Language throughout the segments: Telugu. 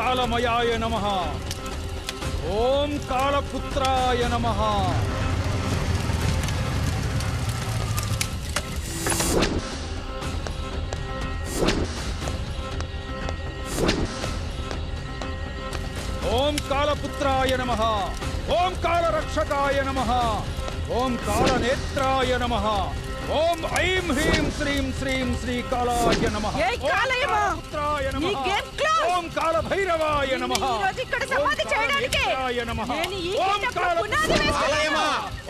कालमयाय नमः। ओम कालपुत्राय नमः। ओम कालपुत्राय नमः। ओम कालरक्षकाय नमः। ओम कालनेत्राय नमः। ఓం ఐం హ్రీం శ్రీం శ్రీం శ్రీ కాళాయ నమ. ఓం కాల భైరవాయ నమ.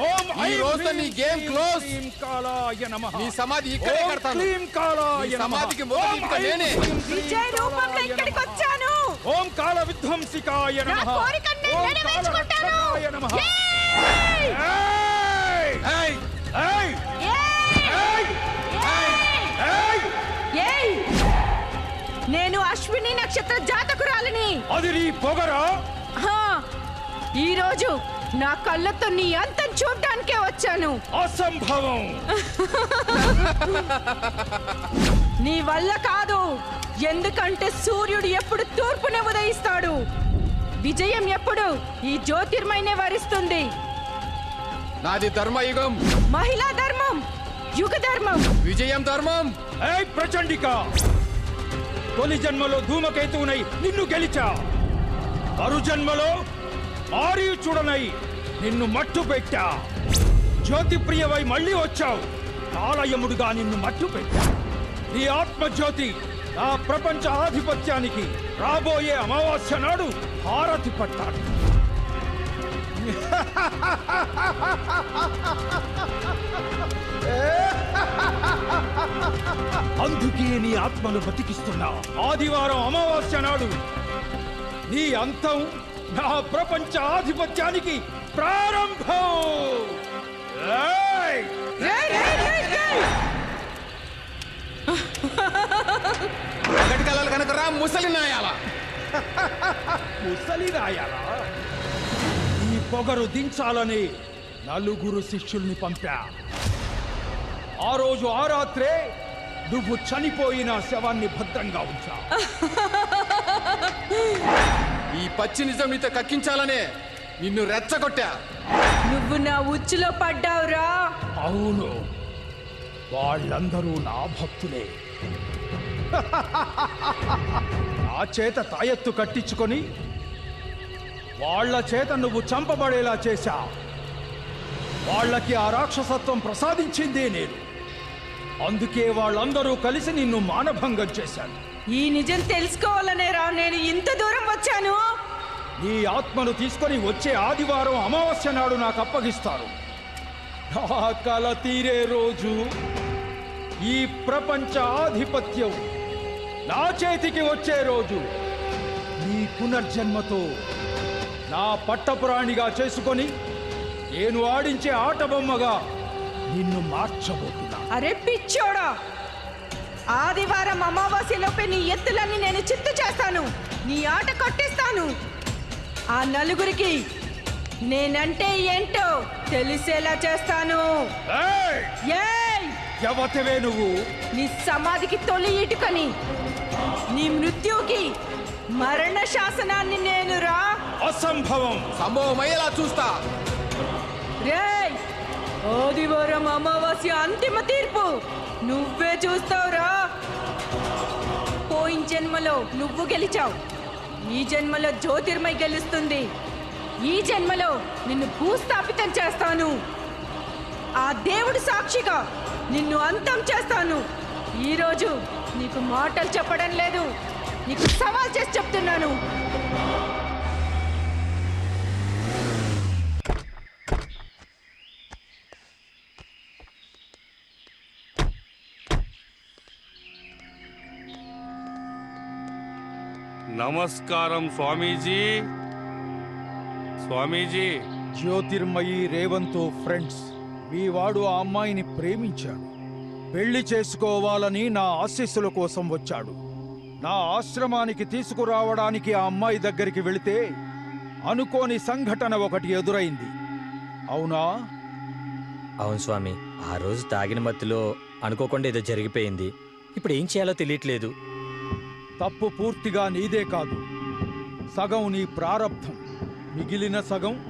ఓం ఈ రోజు నీ గేమ్ క్లోజ్. కాళాయ నమ. నీ సమాధి ఇక్కడే కడతాను. క్లీం కాళాయ సమాధికి మొదటి ఇక నేనే. విజయ రూపంలో ఇక్కడికి వచ్చాను. ఓం కాల విధ్వంసికాయ నమ. నా కోరిక నేను నెరవేర్చుకుంటాను ఏయ్! ఏయ్! ఏయ్! నేను అశ్విని నక్షత్ర జాతకురాలిని. అది నీ పొగరా? హా, ఈ రోజు నా కళ్ళతో నీ అంతం చూడటానికే వచ్చాను. అసంభవం. నీ వల్ల కాదు. ఎందుకంటే సూర్యుడు ఎప్పుడు తూర్పున ఉదయిస్తాడు. విజయం ఎప్పుడు ఈ జ్యోతిర్మైనే వరిస్తుంది. నాది ధర్మయుగం మహిళా ధర్మం యుగ ధర్మం. విజయం ధర్మం. ఏయ్ ప్రచండిక! తొలి జన్మలో ధూమకేతువునై నిన్ను గెలిచా. మరు జన్మలో ఆర్యుచుడనై నిన్ను మట్టు పెట్టా. జ్యోతిప్రియవై మళ్ళీ వచ్చావు. కాలయముడుగా నిన్ను మట్టు పెట్టా. నీ ఆత్మజ్యోతి నా ప్రపంచ ఆధిపత్యానికి రాబోయే అమావాస్య నాడు హారతి పట్టాడు అందుకే నీ ఆత్మను బతికిస్తున్నా. ఆదివారం అమావాస్య నాడు నీ అంతం నా ప్రపంచ ఆధిపత్యానికి ప్రారంభం! ఒకటి కలలు కనుక రా ముసలి నాయాల. ముసలి రాయాలా ఈ పొగరు దించాలని నలుగురు శిష్యుల్ని పంపా. ఆ రోజు ఆ రాత్రే నువ్వు చనిపోయిన శవాన్ని భద్రంగా ఉంచా. ఈ పచ్చి నిజం నీతో కక్కించాలనే నిన్ను రెచ్చగొట్టా. నువ్వు నా ఉచ్చులో పడ్డావురా. అవును వాళ్ళందరూ నా భక్తులే. నా చేత తాయెత్తు కట్టించుకొని వాళ్ళ చేత నువ్వు చంపబడేలా చేశా. వాళ్ళకి ఆ రాక్షసత్వం ప్రసాదించిందే నేను. అందుకే వాళ్ళందరూ కలిసి నిన్ను మానభంగం చేశాను ఈ నిజం తెలుసుకోవాలనే రా నేను ఇంత దూరం వచ్చాను. నీ ఆత్మను తీసుకొని వచ్చే ఆదివారం అమావాస్య నాడు నాకు అప్పగిస్తారు. నా కల తీరే రోజు ఈ ప్రపంచ ఆధిపత్యం నా చేతికి వచ్చే రోజు నీ పునర్జన్మతో నా పట్టపురాణిగా చేసుకొని నేను ఆడించే ఆట బొమ్మగా నిన్ను మార్చబోతున్నా అరే పిచ్చోడా! ఆదివారం అమావాస్యలోపే నీ ఎత్తులన్నీ నేను చిత్తు చేస్తాను. నీ ఆట కొట్టిస్తాను. ఆ నలుగురికి నేనంటే ఏంటో తెలిసేలా చేస్తాను. ఏయ్! ఏయ్! ఎవతవే నువ్వు? నీ సమాధికి తొలి ఇటుకని నీ మృత్యుకి మరణ శాసనాన్ని నేను రా. అసంభవం! సంభవం అయ్యేలా చూస్తా. రేయ్! ఆదివారం అమావాస్య అంతిమ తీర్పు నువ్వే చూస్తావురా. పోయిన జన్మలో నువ్వు గెలిచావు. ఈ జన్మలో జ్యోతిర్మయ గెలుస్తుంది. ఈ జన్మలో నిన్ను భూస్థాపితం చేస్తాను. ఆ దేవుడు సాక్షిగా నిన్ను అంతం చేస్తాను. ఈరోజు నీకు మాటలు చెప్పడం లేదు. నీకు సవాల్ చేసి చెప్తున్నాను. నమస్కారం స్వామీజీ. స్వామీజీ. జ్యోతిర్మయి రేవంత్ ఫ్రెండ్స్ మీ వాడు ఆ అమ్మాయిని ప్రేమించాడు. పెళ్ళి చేసుకోవాలని నా ఆశీస్సుల కోసం వచ్చాడు. నా ఆశ్రమానికి తీసుకురావడానికి ఆ అమ్మాయి దగ్గరికి వెళితే అనుకోని సంఘటన ఒకటి ఎదురైంది. అవునా? అవును స్వామి ఆ రోజు తాగిన మత్తులో అనుకోకుండా ఏదో జరిగిపోయింది. ఇప్పుడు ఏం చేయాలో తెలియట్లేదు. తప్పు పూర్తిగా నీదే కాదు. సగం నీ ప్రారబ్ధం మిగిలిన సగం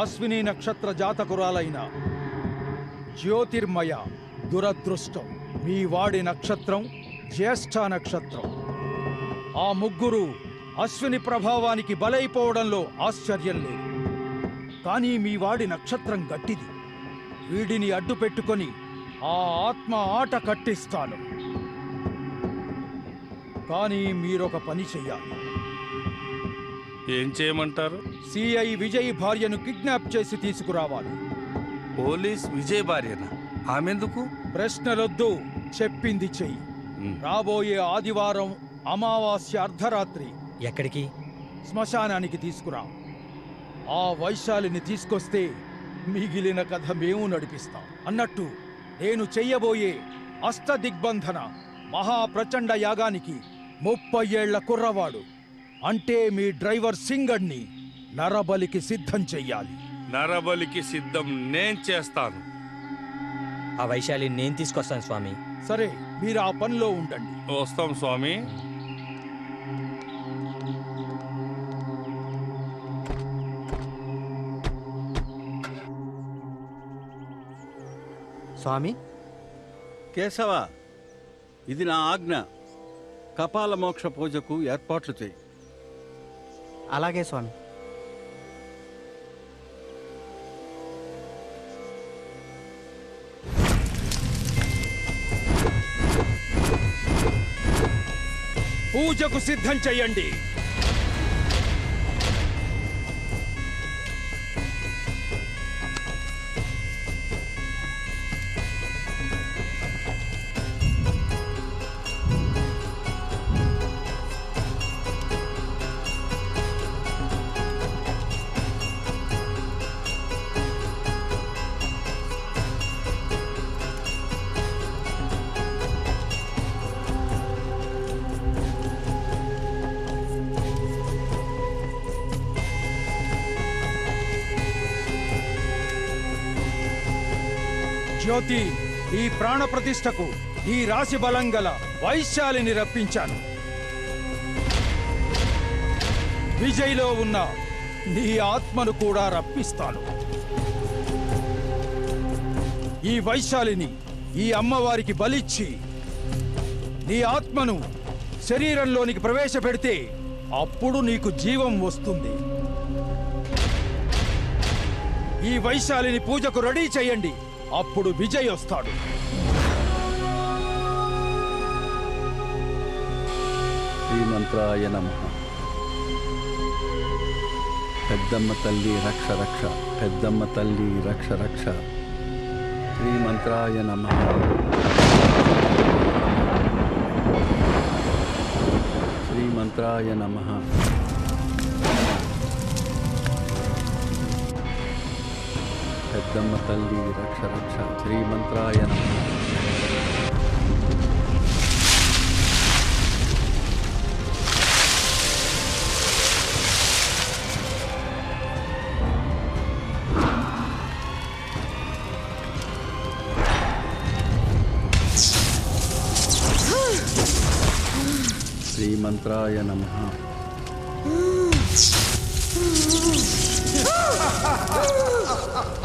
అశ్విని నక్షత్ర జాతకురాలైన జ్యోతిర్మయ దురదృష్టం. మీ వాడి నక్షత్రం జ్యేష్ఠ నక్షత్రం. ఆ ముగ్గురు అశ్విని ప్రభావానికి బలైపోవడంలో ఆశ్చర్యం లేదు. కానీ మీ వాడి నక్షత్రం గట్టిది. వీడిని అడ్డు పెట్టుకొని ఆ ఆత్మ ఆట కట్టిస్తాను. కానీ మీరొక పని చెయ్యాలి. ఏం చేయమంటారు? సిఐ విజయ్ భార్యను కిడ్నాప్ చేసి తీసుకురావాలి. పోలీస్ విజయ్ భార్యన? ఆమెందుకు? ప్రశ్నలొద్దు చెప్పింది చెయ్యి. రాబోయే ఆదివారం అమావాస్య అర్ధరాత్రి ఎక్కడికి? శ్మశానానికి తీసుకురా. ఆ వైశాలిని తీసుకొస్తే మిగిలిన కథ మేము నడిపిస్తాం. అన్నట్టు నేను చెయ్యబోయే అష్టదిగ్బంధన మహాప్రచండ యాగానికి ముప్పై ఏళ్ళ కుర్రవాడు. అంటే మీ డ్రైవర్ సింగడ్ని నరబలికి సిద్ధం చెయ్యాలి. నరబలికి సిద్ధం నేను చేస్తాను. ఆ వైశాలి నేను తీసుకొస్తాను స్వామి. సరే మీరు ఆ పనిలో ఉండండి. వస్తాం స్వామి. స్వామి? కేశవ ఇది నా ఆజ్ఞ. కపాల మోక్ష పూజకు ఏర్పాట్లు చేయి. అలాగే స్వామి. పూజకు సిద్ధం చెయ్యండి. జ్యోతి ఈ ప్రాణ ప్రతిష్టకు ఈ రాశి బలం గల వైశాలిని రప్పించాను. విజయ్లో ఉన్న నీ ఆత్మను కూడా రప్పిస్తాను. ఈ వైశాలిని ఈ అమ్మవారికి బలిచ్చి నీ ఆత్మను శరీరంలోనికి ప్రవేశపెడితే అప్పుడు నీకు జీవం వస్తుంది. ఈ వైశాలిని పూజకు రెడీ చేయండి. అప్పుడు విజయ్ వస్తాడు. శ్రీమంత్రాయ నమ. పెద్దమ్మ తల్లి రక్ష రక్ష పెద్దమ్మ తల్లి రక్ష రక్ష. శ్రీమంత్రాయ నమ. శ్రీమంత్రాయ నమ. పెద్దమ్మ తల్లి రక్ష రక్ష శ్రీమంత్రాయ నమ శ్రీమంత్రాయ నమ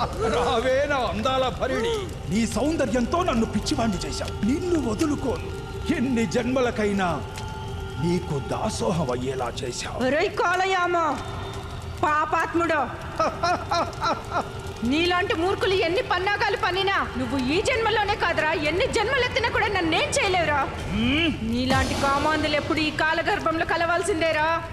రావే నా అందాల భరిణి. నీ సౌందర్యంతో నన్ను పిచ్చివాణ్ణి చేశావు. నిన్ను వదులుకోను. ఎన్ని జన్మలకైనా నీకు దాసోహం అయ్యేలా చేశావు కాలయామ పాపాత్ముడో. నీలాంటి మూర్ఖులు ఎన్ని పన్నాగాలు పన్నినా నువ్వు ఈ జన్మలోనే కాదురా. ఎన్ని జన్మలెత్తినా కూడా నన్నేం చేయలేవురా. నీలాంటి కామాందులు ఎప్పుడు ఈ కాలగర్భంలో కలవాల్సిందేరా.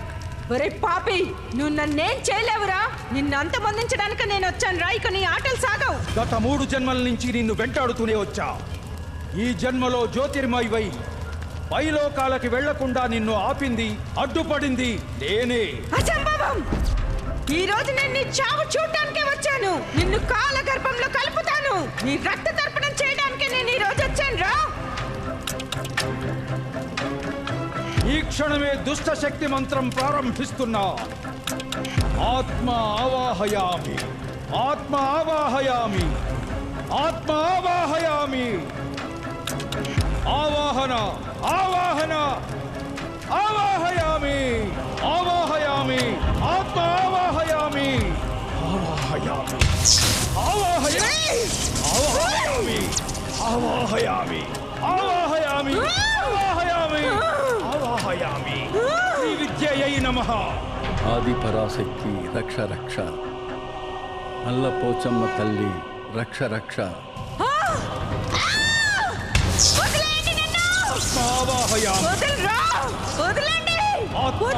ఒరే పాపి నువ్వు నన్నేం చేయలేవురా? నిన్ను అంతమొందించడానికి నేను వచ్చాను రా ఇక నీ ఆటలు సాగవు. గత మూడు జన్మల నుంచి నిన్ను వెంటాడుతూనే వచ్చా. ఈ జన్మలో జ్యోతిర్మయివై పైలోకాలకి వెళ్ళకుండా నిన్ను ఆపింది అడ్డుపడింది నేనే. అసంభవం! ఈ రోజు నేను నీ చావు చూడటానికే వచ్చాను. నిన్ను కాల గర్భంలో కలుపుతాను. నీ రక్త తర్పణం చేయడానికి నేను ఈ రోజు వచ్చాను రా. క్షణమే దుష్ట శక్తి మంత్రం ప్రారంభిస్తున్నా. ఆత్మ ఆవాహయామి. ఆత్మ ఆవాహయామి. ఆత్మ ఆవాహయామి. ఆవాహన ఆవాహన. ఆవాహయామి. ఆవాహయామి. ఆవాహయామి ఆత్మ ఆవాహయామి. ఆవాహయామి. ఆవాహయామి. ఆవాహయామి ఆవాహయామి. ఆవాహయామి ఆవాహయామి ఆవాహయామి శ్రీ విద్యయై నమః ఆది పరాశక్తి రక్ష రక్ష. నల్ల పోచమ్మ తల్లి రక్ష రక్ష!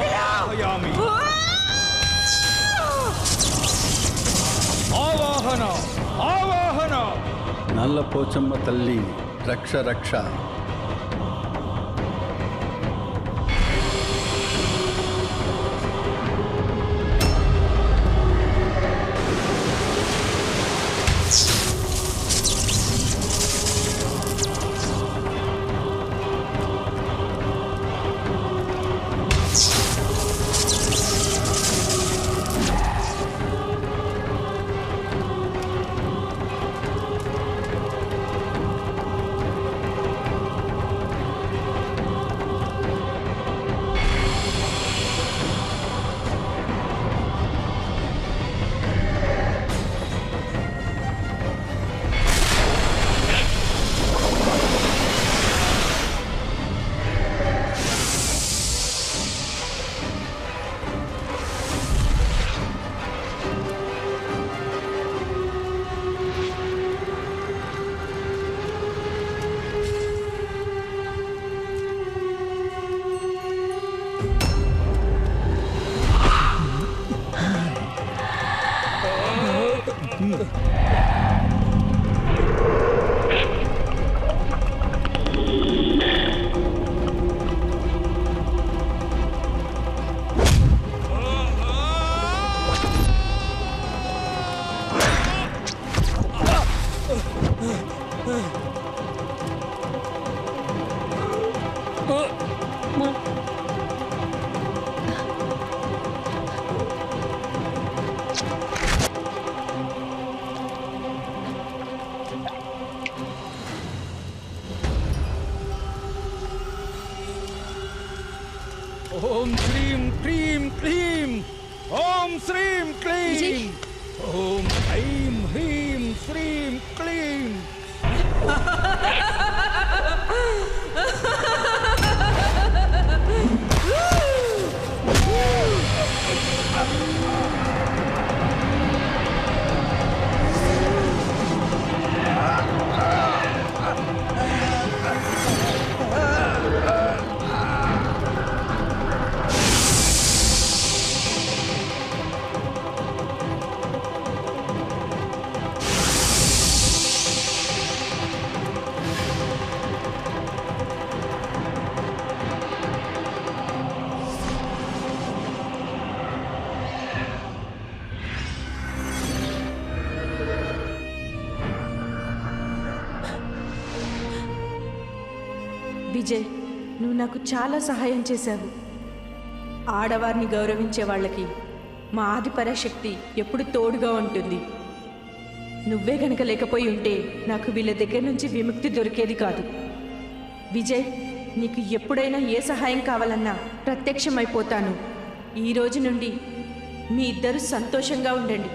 ఆవాహయామి! ఆవాహన ఆవాహన. నల్ల పోచమ్మ తల్లి రక్ష రక్ష. Ugh. విజయ్ నువ్వు నాకు చాలా సహాయం చేశావు. ఆడవారిని గౌరవించే వాళ్ళకి మా ఆదిపరాశక్తి ఎప్పుడు తోడుగా ఉంటుంది. నువ్వే గనక లేకపోయి ఉంటే నాకు వీళ్ళ దగ్గర నుంచి విముక్తి దొరికేది కాదు. విజయ్ నీకు ఎప్పుడైనా ఏ సహాయం కావాలన్నా ప్రత్యక్షమైపోతాను. ఈ రోజు నుండి మీ ఇద్దరు సంతోషంగా ఉండండి.